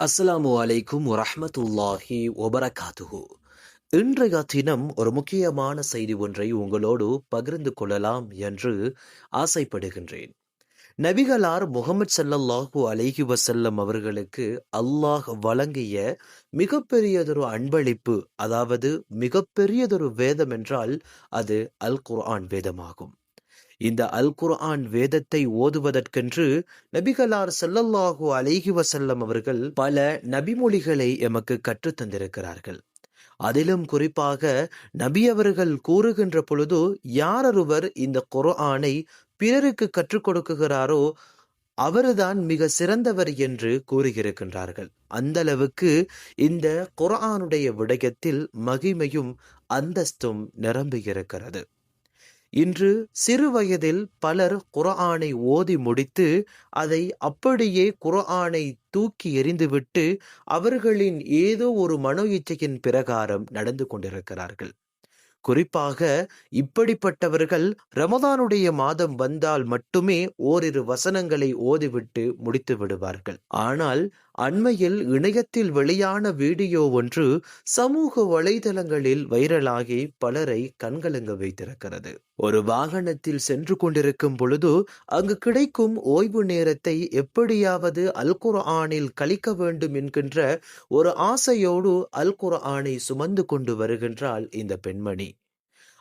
அஸ்ஸலாமு அலைக்கும் வரஹ்மத்துல்லாஹி ஒபரகாத்துஹு இன்றைய தினம் ஒரு முக்கியமான செய்தி ஒன்றை உங்களோடு பகிர்ந்து கொள்ளலாம் என்று ஆசைப்படுகின்றேன். நபிகளார் முகமது சல்லல்லாஹு அலைஹி வசல்லம் அவர்களுக்கு அல்லாஹ் வழங்கிய மிகப்பெரியதொரு அன்பளிப்பு அதாவது மிகப்பெரியதொரு வேதம் என்றால் அது அல் குர்ஆன் வேதமாகும். இந்த அல் குர்ஆன் வேதத்தை ஓதுவதற்கென்று நபிகளார் ஸல்லல்லாஹு அலைஹி வசல்லம் அவர்கள் பல நபிமொழிகளை எமக்கு கற்றுத் தந்திருக்கிறார்கள். அதிலும் குறிப்பாக நபி அவர்கள் கூறுகின்ற பொழுது யாரொருவர் இந்த குர்ஆனை பிறருக்கு கற்றுக் கொடுக்குகிறாரோ அவர்தான் மிக சிறந்தவர் என்று கூறியிருக்கின்றார்கள். அந்த அளவுக்கு இந்த குர்ஆனுடைய விடயத்தில் மகிமையும் அந்தஸ்தும் நிரம்பியிருக்கிறது. இன்று சிறுவயதில் பலர் குர்ஆனை ஓதி முடித்து அதை அப்படியே குர்ஆனை தூக்கி எறிந்துவிட்டு அவர்களின் ஏதோ ஒரு மனோ இச்சையின் பிரகாரம் நடந்து கொண்டிருக்கிறார்கள். குறிப்பாக இப்படிப்பட்டவர்கள் ரமதானுடைய மாதம் வந்தால் மட்டுமே ஓரிரு வசனங்களை ஓதிவிட்டு முடித்து விடுவார்கள். ஆனால் அண்மையில் இணையத்தில் வெளியான வீடியோ ஒன்று சமூக வலைதளங்களில் வைரலாகி பலரை கண்கலங்க வைத்திருக்கிறது. ஒரு வாகனத்தில் சென்று கொண்டிருக்கும் பொழுது அங்கு கிடைக்கும் ஓய்வு நேரத்தை எப்படியாவது அல் குர்ஆனில் கழிக்க வேண்டும் என்கின்ற ஒரு ஆசையோடு அல் குர்ஆனை சுமந்து கொண்டு வருகின்றாள் இந்த பெண்மணி.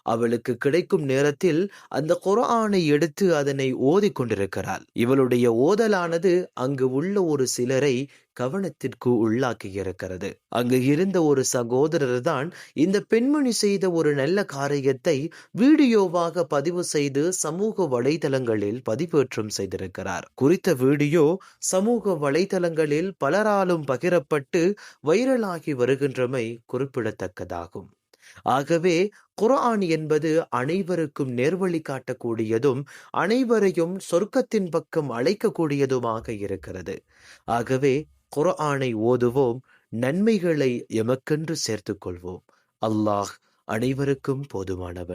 அவளுக்கு கிடைக்கும் நேரத்தில் அந்த குரானை எடுத்து அதனை ஓதிக் கொண்டிருக்கிறாள் இவளுடைய ஓதலானது அங்கு உள்ள ஒரு சிலரை கவனத்திற்கு உள்ளாக்கி இருக்கிறது அங்கு இருந்த ஒரு சகோதரர் தான் இந்த பெண்மணி செய்த ஒரு நல்ல காரியத்தை வீடியோவாக பதிவு செய்து சமூக வலைதளங்களில் பதிவேற்றம் செய்திருக்கிறார். குறித்த வீடியோ சமூக வலைதளங்களில் பலராலும் பகிரப்பட்டு வைரலாகி வருகின்றமை குறிப்பிடத்தக்கதாகும். ஆகவே குரான் என்பது அனைவருக்கும் நேர்வழி காட்டக்கூடியதும் அனைவரையும் சொர்க்கத்தின் பக்கம் அழைக்கக்கூடியதுமாக இருக்கிறது. ஆகவே குரானை ஓதுவோம் நன்மைகளை எமக்கென்று சேர்த்துக் கொள்வோம் அல்லாஹ் அனைவருக்கும் போதுமானவன்.